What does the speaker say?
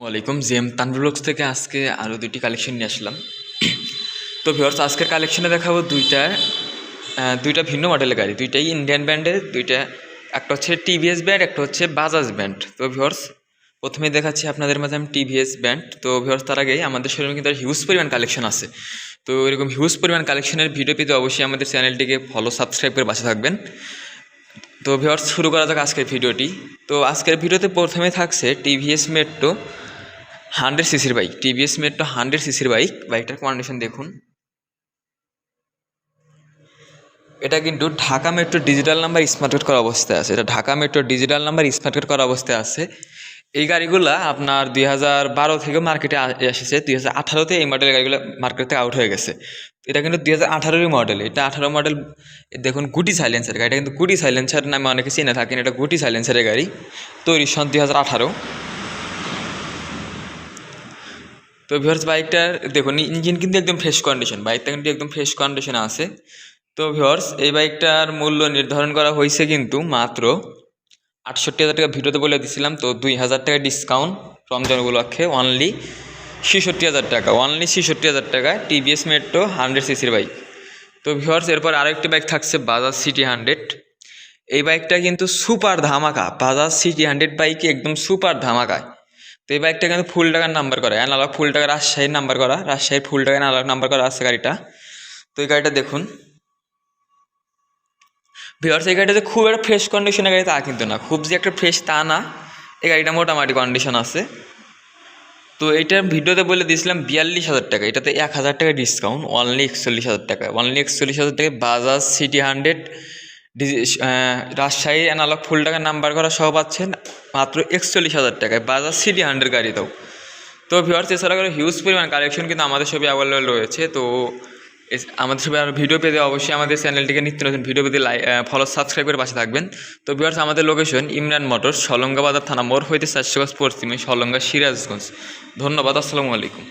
ওয়ালাইকুম জিএম তানভুলক্স থেকে আজকে আরও দুইটি কালেকশন নিয়ে আসলাম। তো ভিওর্স আজকের কালেকশনে দেখাবো দুইটা দুইটা ভিন্ন মডেলের গাড়ি। দুইটাই ইন্ডিয়ান ব্র্যান্ডের দুইটা, একটা হচ্ছে টিভিএস ব্র্যান্ড একটা হচ্ছে বাজাজ ব্র্যান্ড তো ভিওর্স প্রথমে দেখাচ্ছি আপনাদের মাঝে আমি টিভিএস ব্র্যান্ড তো ভিওর্স তার আগেই আমাদের শোরুমে কিন্তু হিউজ পরিমাণ কালেকশন আছে। তো এরকম হিউজ পরিমাণ কালেকশনের ভিডিও পেতে অবশ্যই আমাদের চ্যানেলটিকে ফলো সাবস্ক্রাইব করে বাসে থাকবেন। তো ভিওর্স শুরু করা যাক আজকের ভিডিওটি তো আজকের ভিডিওতে প্রথমে থাকছে টিভিএস মেট্রো হান্ড্রেড সিসির বাইক, টিভিএস মেট্রো হান্ড্রেড সিসির বাইক। বাইকটার কন্ডিশন দেখুন। এটা কিন্তু Dhaka metro digital number smart করা অবস্থায় আছে। এটা Dhaka metro digital number smart করা অবস্থায় আছে। এই গাড়িগুলো আপনার দুই হাজার বারো থেকে মার্কেটে এসেছে। দুই হাজার আঠারোতে এই মডেলের গাড়িগুলো মার্কেট থেকে আউট হয়ে গেছে। এটা কিন্তু দুই হাজার আঠারোরই মডেল এটা আঠারো মডেল দেখুন, গুটি সাইলেন্সার গাড়িটা কিন্তু গুটি সাইলেন্সার নামে অনেকে চিনে থাকেন। এটা গুটি সাইলেন্সারের গাড়ি। তৈরি সন দুই হাজার আঠারো। তো ভিওর্স বাইকটার দেখুন ইঞ্জিন কিন্তু একদম ফ্রেশ কন্ডিশন বাইকটা কিন্তু একদম ফ্রেশ কন্ডিশনে আছে। তো ভিওর্স এই বাইকটার মূল্য নির্ধারণ করা হয়েছে কিন্তু মাত্র আটষট্টি হাজার টাকা ভিডিওতে বলে দিছিলাম, তো দুই হাজার টাকা ডিসকাউন্ট রমজান উপলক্ষে অনলি ছেষট্টি হাজার টাকা অনলি ছেষট্টি হাজার টাকা টিভিএস মেট্রো হান্ড্রেড সিসির বাইক তো ভিওর্স এরপর আরেকটি বাইক থাকছে বাজাজ সিটি হান্ড্রেড এই বাইকটা কিন্তু সুপার ধামাকা বাজাজ সিটি হান্ড্রেড বাইকে একদম সুপার ধামাকায় তো এই বাইকটা কিন্তু ফুল টাকার নাম্বার করা অ্যানালগ ফুল টাকা রাজশাহীর নাম্বার করা, রাজশাহীর ফুল টাকা অ্যানালগ নাম্বার করা আছে গাড়িটা। তো এই গাড়িটা দেখুন। ভিওর্স এই গাড়িটা যে খুব একটা ফ্রেশ কন্ডিশনের গাড়ি তা কিন্তু না। খুব যে একটা ফ্রেশ তা না, এই গাড়িটা মোটামুটি কন্ডিশন আছে। তো এইটার ভিডিওতে বলে দিয়েছিলাম বিয়াল্লিশ হাজার টাকা। এটাতে এক হাজার টাকা ডিসকাউন্ট অনলি একচল্লিশ হাজার টাকা। অনলি একচল্লিশ হাজার টাকা Bajaj CT hundred Rajshahi analog full টাকার নাম্বার করা সহ পাচ্ছেন, মাত্র একচল্লিশ হাজার টাকায়। বাজাজ সিটি হান্ড্রেড গাড়িতেও। তো ভিওর্স এছাড়া করে হিউজ পরিমাণ কালেকশন কিন্তু আমাদের সবই অ্যাভেলেবেল রয়েছে। তো আমাদের সবাই ভিডিও পেতে অবশ্যই আমাদের চ্যানেলটিকে নিত্য নতুন ভিডিও পেতে লাই ফলো সাবস্ক্রাইব করে পাশে থাকবেন। তো ভিওর্স আমাদের লোকেশন ইমরান মোটর সলঙ্গা বাজার থানা মোড় হইতে চারশো গাছ পশ্চিমে, সলঙ্গা সিরাজগঞ্জ। ধন্যবাদ, আসসালামু আলাইকুম।